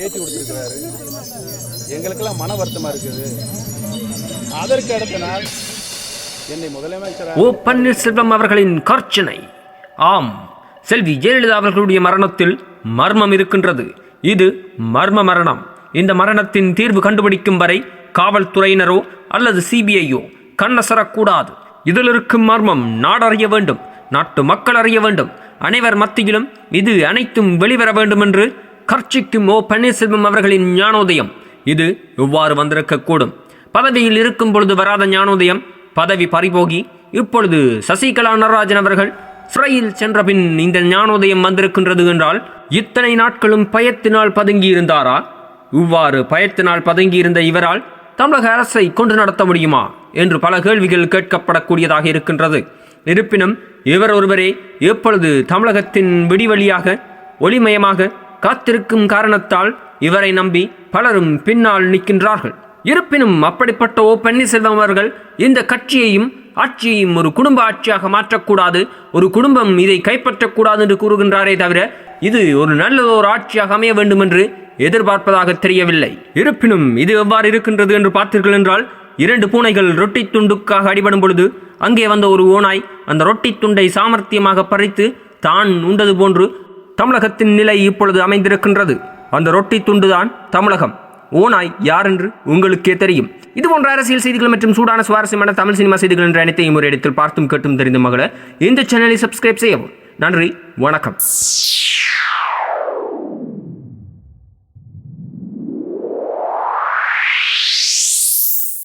பேச்சு கொடுத்துருக்கிறாரு. எங்களுக்கெல்லாம் மன வருத்தமாக இருக்குது. அதற்கு அடுத்த நாள் என்னை முதலமைச்சர் ஓ பன்னீர்செல்வம் அவர்களின் கர்ச்சனை. ஆம் செல்வி ஜெயலலிதா அவர்களுடைய மரணத்தில் மர்மம் இருக்கின்றது. இது மர்ம மரணம். இந்த மரணத்தின் தீர்வு கண்டுபிடிக்கும் வரை காவல்துறையினரோ அல்லது சிபிஐயோ கண்ணசரக்கூடாது. இதில் இருக்கும் மர்மம் நாடறிய வேண்டும் நாட்டு மக்கள் அறிய வேண்டும். அனைவர் மத்தியிலும் இது அனைத்தும் வெளிவர வேண்டும் என்று கர்ச்சிக்கும் ஓ பன்னீர்செல்வம் அவர்களின் ஞானோதயம். இது இவ்வாறு வந்திருக்கக்கூடும். பதவியில் இருக்கும் பொழுது வராத ஞானோதயம் பதவி பறிபோகி இப்பொழுது சசிகலா நடராஜன் அவர்கள் சிறையில் சென்ற பின் இந்த ஞானோதயம் வந்திருக்கின்றது என்றால் இத்தனை நாட்களும் பயத்தினால் பதுங்கி இருந்தாரா இவ்வாறு பயத்தினால் பதுங்கியிருந்த இவரால் தமிழக அரசை கொண்டு நடத்த முடியுமா? என்று பல கேள்விகள் கேட்கப்படக்கூடியதாக இருக்கின்றது. இருப்பினும் இவர் ஒருவரே எப்பொழுது தமிழகத்தின் விடிவழியாக ஒளிமயமாக காத்திருக்கும் காரணத்தால் இவரை நம்பி பலரும் பின்னால் நிற்கின்றார்கள். இருப்பினும் அப்படிப்பட்ட ஓ பன்னீர்செல்வம் அவர்கள் இந்த கட்சியையும் ஆட்சியையும் ஒரு குடும்ப ஆட்சியாக மாற்றக்கூடாது ஒரு குடும்பம் இதை கைப்பற்றக்கூடாது என்று கூறுகின்றாரே தவிர இது ஒரு நல்ல ஒரு ஆட்சியாக அமைய வேண்டும் என்று எதிர்பார்ப்பதாக தெரியவில்லை. இருப்பினும் இது எவ்வாறு இருக்கின்றது என்று பார்த்தீர்கள் என்றால் இரண்டு பூனைகள் ரொட்டி துண்டுக்காக அடிபடும் பொழுது அங்கே வந்த ஒரு ஓனாய் அந்த ரொட்டி துண்டை சாமர்த்தியமாக பறித்து தான் உண்டது போன்று தமிழகத்தின் நிலை இப்பொழுது அமைந்திருக்கின்றது. அந்த ரொட்டி துண்டுதான் தமிழகம். ஓனாய் யார் என்று உங்களுக்கே தெரியும். இது போன்ற அரசியல் செய்திகள் மற்றும் சூடான சுவாரஸ்யமான தமிழ் சினிமா செய்திகள் என்ற அனைத்தையும் ஒரு இடத்தில் பார்த்தும் கேட்டும் தெரிந்த மகள இந்த சேனலை சப்ஸ்கிரைப் செய்யவும். நன்றி வணக்கம்.